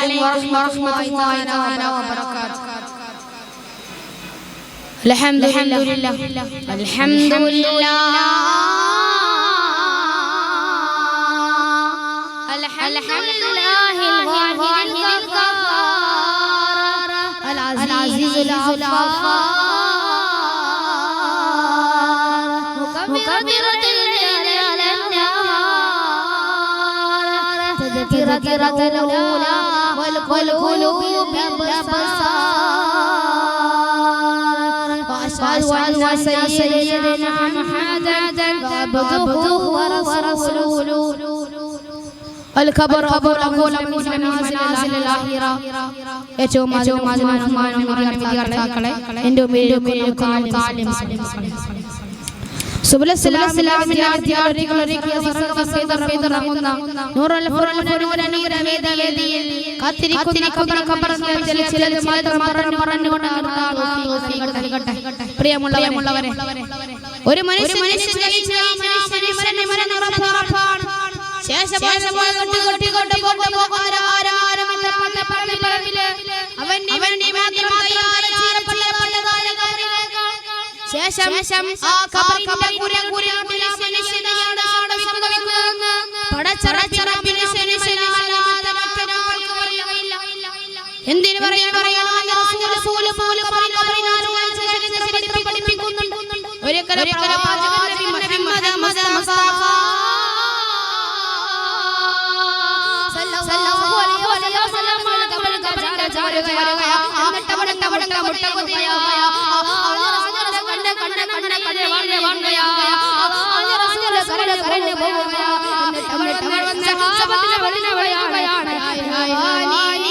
عليكم ورحمة الله تعالى وبركاته. الحمد لله الحمد لله الحمد لله الواحد القهار العزيز الغفار مكبرة تذكرة الأولى والقلوب بالأبصار وأشهد أن سيدنا محمدا عبده ورسوله الخبر خبر أقول من منازل الآخرة ഏറ്റവും ഏറ്റവും ബഹുമാനം വിദ്യാർത്ഥികളെ എൻ്റെ മുമ്പിൽ താലിം സുബലസ്സലാമിന്റെ വിദ്യാർത്ഥികൾ ഒരുക്കിയ പ്രിയമുള്ളവരെ ഒരു മനുഷ്യൻ അവൻ അവൻ മനുഷ്യന് ശേഷം ആ കബറിന്റെ കുര കുര മനുഷ്യനെയാണ് ആടവിക്കുന്നതെന്ന് പടച്ചറപ്പിറപ്പിന് ശനിശനാലാത്ത മറ്റൊരാൾക്കും അറിയുകയില്ല. എന്തിനു പറയാൻ പറയാൻ റസൂൽ പോലും കബറിനാലും ഒരു എന്നിട്ട് അവിടെ അവിടെ മുട്ട കുതിയാ കണ്ണ് ചോണി ചോണി ചോണി ചോണി ചോണി ചോണി ചോണി ചോണി പോവുകയാ ചോണി ചോണി വന്ന ചോണി ചോണി ചോണി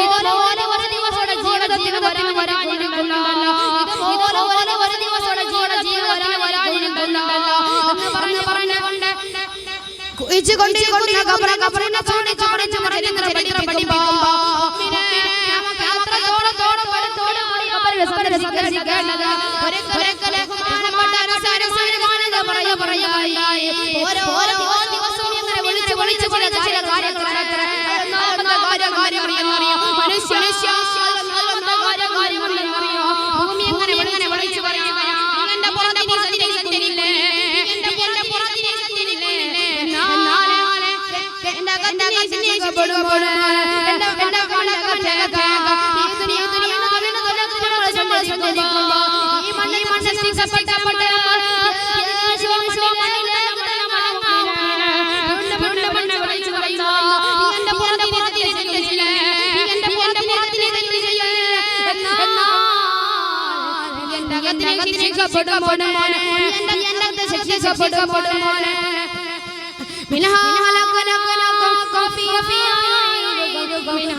ഇതുപോലെ ഒരു ചോണി ജീവിതത്തിന് വരാൻ വരാനിരിക്കുന്നുണ്ടല്ലോ ഇതുപോലെ ഒരു ചോണി ജീവിതത്തിന് വരാനിരിക്കുന്നുണ്ടല്ലോ എന്ന് പറഞ്ഞു പറഞ്ഞുകൊണ്ട് ചോണി ചോണി ചോണി ചോണി ചോണി ചോണി ചരിത്രം പറയുക എന്റെ പുറത്തിനെ സഞ്ചരിക്കുന്നില്ലേ ശക്തി സഫലമാണ് മിനഹ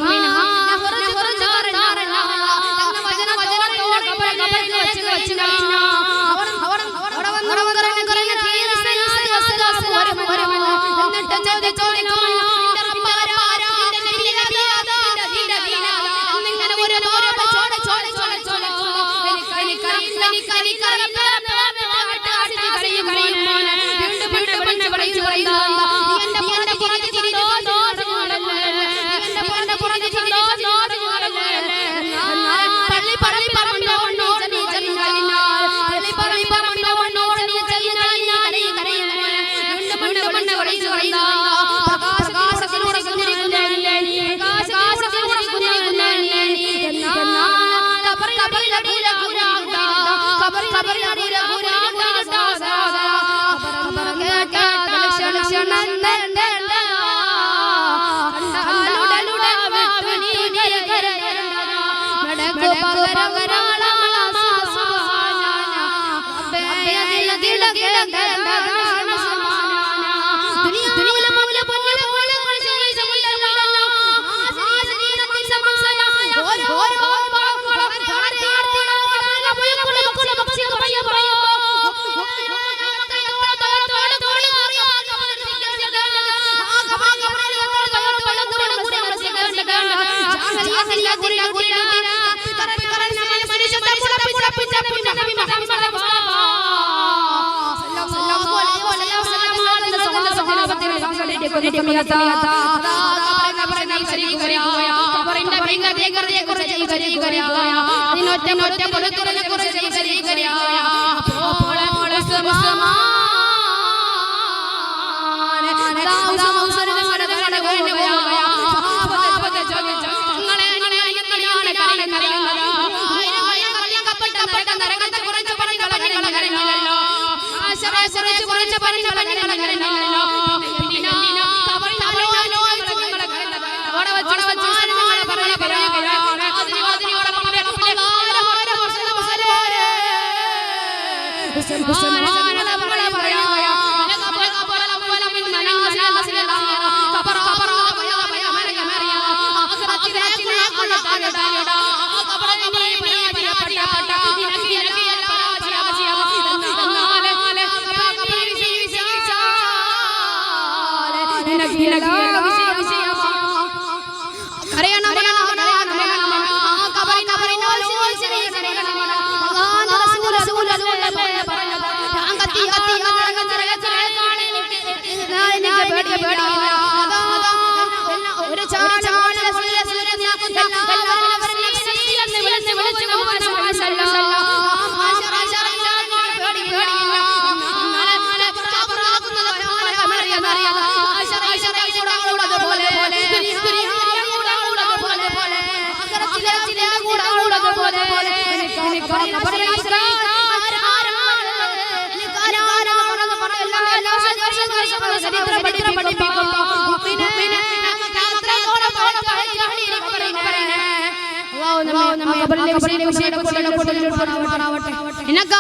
മിനഹ എനിക്കറിയില്ല Gracias. ഒറ്റ ഒറ്റ പുറത്തുള്ള കുറച്ച് മുസ്ലിമാ એના ઘેલા എനിക്ക്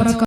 റസൂലിന്റെ